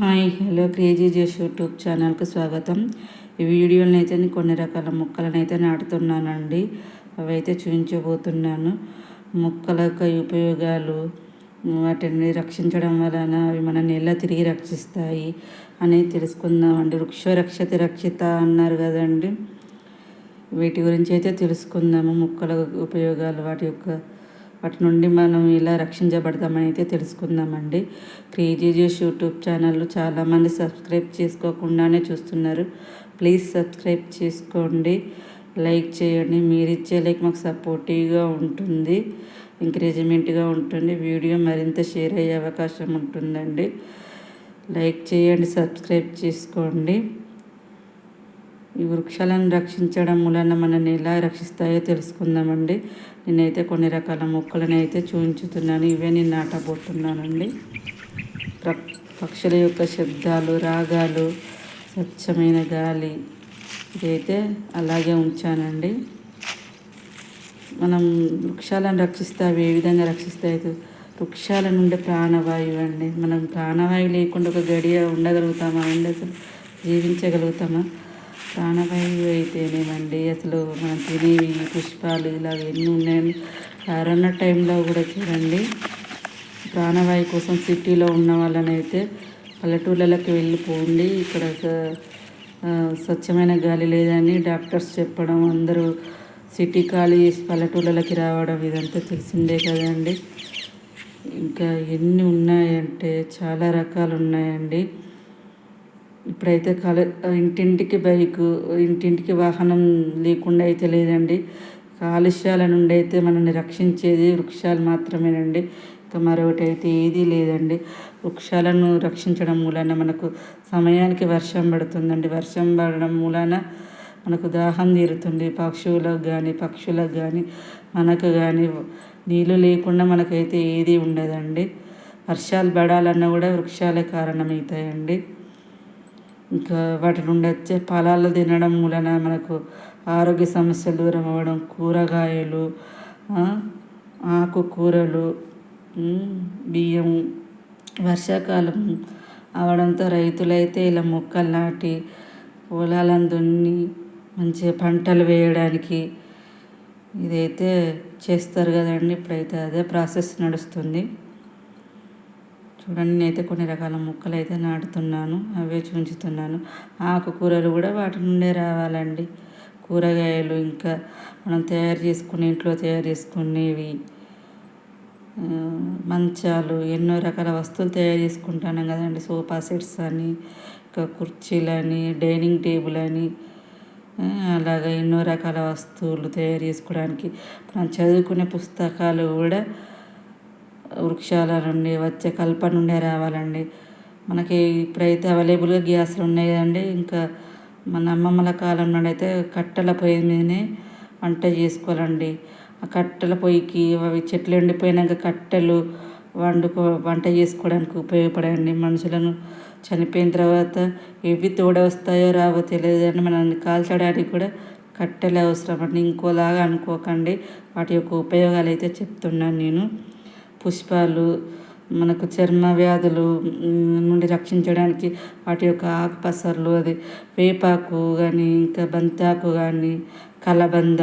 Hi hello crazy Josh YouTube ఛానల్కి స్వాగతం. ఈ వీడియోని అయితే నేను కొన్ని రకాల మొక్కలను అయితే నాటుతున్నానండి. అవి అయితే చూపించబోతున్నాను మొక్కల యొక్క ఉపయోగాలు వాటిని రక్షించడం వలన అవి మనల్ని ఎలా తిరిగి రక్షిస్తాయి అనేది తెలుసుకుందామండి. వృక్షరక్షత రక్షిత అన్నారు కదండి. వీటి గురించి అయితే తెలుసుకుందాము. మొక్కల ఉపయోగాలు వాటి యొక్క వాటి నుండి మనం ఇలా రక్షించబడతామని అయితే తెలుసుకుందామండి. క్రేజీజియస్ యూట్యూబ్ ఛానల్ చాలామంది సబ్స్క్రైబ్ చేసుకోకుండానే చూస్తున్నారు. ప్లీజ్ సబ్స్క్రైబ్ చేసుకోండి. లైక్ చేయండి. మీరు ఇచ్చే లైక్ మాకు సపోర్టివ్గా ఉంటుంది. ఎంకరేజ్మెంట్గా ఉంటుంది. వీడియో మరింత షేర్ అయ్యే అవకాశం ఉంటుందండి. లైక్ చేయండి. సబ్స్క్రైబ్ చేసుకోండి. ఈ వృక్షాలను రక్షించడం వలన మనల్ని ఎలా రక్షిస్తాయో తెలుసుకుందామండి. నేనైతే కొన్ని రకాల మొక్కలను అయితే చూపించుతున్నాను ఇవే నేను నాటబోతున్నానండి. పక్షుల యొక్క శబ్దాలు రాగాలు స్వచ్ఛమైన గాలి ఇదైతే అలాగే ఉంచానండి. మనం వృక్షాలను రక్షిస్తే అవి ఏ విధంగా రక్షిస్తాయి? వృక్షాల నుండి ప్రాణవాయువు అండి. మనం ప్రాణవాయువు లేకుండా ఒక గడియ ఉండగలుగుతామా అండి? అసలు జీవించగలుగుతామా? ప్రాణవాయువు అయితేనేమండి అసలు మనం తినేవి పుష్పాలు ఇలా ఎన్ని ఉన్నాయని కరోనా టైంలో కూడా చూడండి. ప్రాణవాయు కోసం సిటీలో ఉన్న వాళ్ళనైతే పల్లెటూళ్ళకి వెళ్ళిపోండి. ఇక్కడ స్వచ్ఛమైన గాలి లేదని డాక్టర్స్ చెప్పడం అందరూ సిటీ ఖాళీ చేసి పల్లెటూళ్ళకి రావడం ఇదంతా తెలిసిందే కదండి. ఇంకా ఎన్ని ఉన్నాయంటే చాలా రకాలు ఉన్నాయండి ఇప్పుడైతే కాలే ఇంటింటికి బైకు ఇంటింటికి వాహనం లేకుండా అయితే లేదండి. కాలుష్యాల నుండి అయితే మనల్ని రక్షించేది వృక్షాలు మాత్రమేనండి. ఇంకా మరొకటి అయితే ఏదీ లేదండి. వృక్షాలను రక్షించడం మూలాన మనకు సమయానికి వర్షం పడుతుందండి. వర్షం పడడం మూలాన మనకు దాహం తీరుతుంది. పక్షువులకు కానీ పక్షులకు కానీ మనకు కానీ నీళ్ళు లేకుండా మనకైతే ఏది ఉండదండి. వర్షాలు పడాలన్నా కూడా వృక్షాలే కారణమవుతాయండి. ఇంకా వాటి నుండి వచ్చే ఫలాలు తినడం మూలన మనకు ఆరోగ్య సమస్యలు దూరం అవ్వడం కూరగాయలు ఆకుకూరలు బియ్యం వర్షాకాలం అవడంతో రైతులైతే ఇలా మొక్కలు నాటి పొలాలను దున్ని మంచిగా పంటలు వేయడానికి ఇదైతే చేస్తారు కదండి. ఇప్పుడైతే అదే ప్రాసెస్ నడుస్తుంది. చూడండి నేనైతే కొన్ని రకాల ముక్కలు అయితే నాటుతున్నాను అవే చూంచుతున్నాను. ఆకుకూరలు కూడా వాటి నుండే రావాలండి. కూరగాయలు ఇంకా మనం తయారు చేసుకుని ఇంట్లో తయారు చేసుకునేవి మంచాలు ఎన్నో రకాల వస్తువులు తయారు చేసుకుంటాను కదండి. సోఫా సెట్స్ అని ఇంకా కుర్చీలని డైనింగ్ టేబుల్ అని అలాగా ఎన్నో రకాల వస్తువులు తయారు చేసుకోవడానికి. మనం చదువుకునే పుస్తకాలు కూడా వృక్షాల నుండి వచ్చే కల్ప నుండే రావాలండి. మనకి ఇప్పుడైతే అవైలబుల్గా గ్యాస్లు ఉన్నాయి కదండి. ఇంకా మన అమ్మమ్మల కాలం నుండి అయితే కట్టెల పొయ్యి మీదనే వంట చేసుకోవాలండి. ఆ కట్టెల పొయ్యికి అవి చెట్లు ఎండిపోయినాక కట్టెలు వండుకో వంట చేసుకోవడానికి ఉపయోగపడండి మనుషులను చనిపోయిన తర్వాత ఎవి తోడ వస్తాయో రావో తెలియదు అని మనల్ని కాల్చడానికి కూడా కట్టెలు అవసరం అండి ఇంకోలాగా అనుకోకండి. వాటి యొక్క ఉపయోగాలు అయితే చెప్తున్నాను నేను. పుష్పాలు మనకు చర్మ వ్యాధులు నుండి రక్షించడానికి వాటి యొక్క ఆకుపసర్లు అది వేపాకు కానీ ఇంకా బంతాకు కానీ కలబంద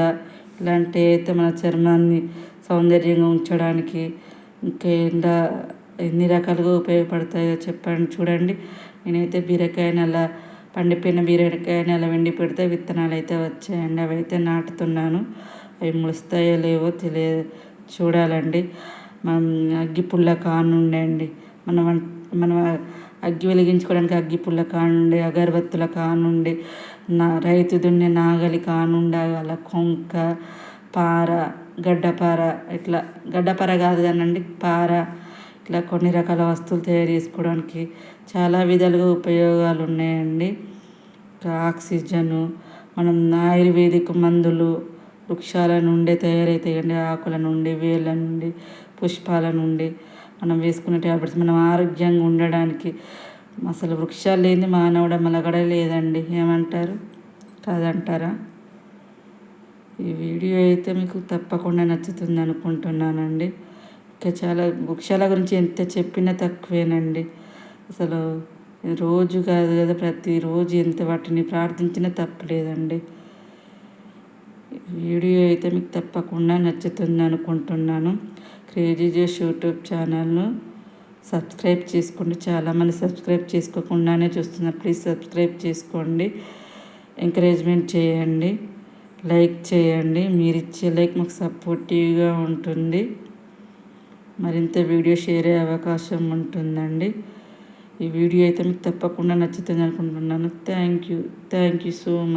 ఇలాంటి అయితే మన చర్మాన్ని సౌందర్యంగా ఉంచడానికి ఇంకా ఎండ ఎన్ని రకాలుగా ఉపయోగపడతాయో చెప్పండి చూడండి. నేనైతే బీరకాయని అలా పండిపోయిన బీరకాయని అలా వెండి పెడితే విత్తనాలు అయితే వచ్చాయండి అవి అయితే నాటుతున్నాను. అవి ములుస్తాయో లేవో తెలియ చూడాలండి. అగ్గి పుల్ల కానుండే అండి. మనం మనం అగ్గి వెలిగించుకోవడానికి అగ్గి పుల్ల కానుండే అగరబత్తుల కానుండే నా రైతు దున్నే నాగలి కానుండగల అలా కొంక పార గడ్డపార ఇట్లా గడ్డపార కాదు కానండి పార ఇట్లా కొన్ని రకాల వస్తువులు తయారు చేసుకోవడానికి చాలా విధాలుగా ఉపయోగాలు ఉన్నాయండి ఆక్సిజను మనం ఆయుర్వేదిక్ మందులు వృక్షాల నుండి తయారవుతాయండి ఆకుల నుండి వేళ్ళ నుండి పుష్పాల నుండి మనం వేసుకునే ట్యాబ్లెట్స్ మనం ఆరోగ్యంగా ఉండడానికి అసలు వృక్షాలు లేని మానవుడ మలగడ లేదండి ఏమంటారు? కాదంటారా? ఈ వీడియో అయితే మీకు తప్పకుండా నచ్చుతుంది అనుకుంటున్నానండి. ఇంకా చాలా వృక్షాల గురించి ఎంత చెప్పినా తక్కువేనండి. అసలు రోజు కాదు కదా ప్రతిరోజు ఎంత వాటిని ప్రార్థించినా తప్పలేదండి. వీడియో అయితే మీకు తప్పకుండా నచ్చుతుంది అనుకుంటున్నాను. క్రేజీ యూట్యూబ్ ఛానల్ను సబ్స్క్రైబ్ చేసుకోండి. చాలామంది సబ్స్క్రైబ్ చేసుకోకుండానే చూస్తున్నారు. ప్లీజ్ సబ్స్క్రైబ్ చేసుకోండి. ఎంకరేజ్మెంట్ చేయండి. లైక్ చేయండి. మీరు ఇచ్చే లైక్ మాకు సపోర్టివ్గా ఉంటుంది. మరింత వీడియో షేర్ అయ్యే అవకాశం ఉంటుందండి. ఈ వీడియో అయితే మీకు తప్పకుండా నచ్చుతుంది అనుకుంటున్నాను. Thank you. Thank you so much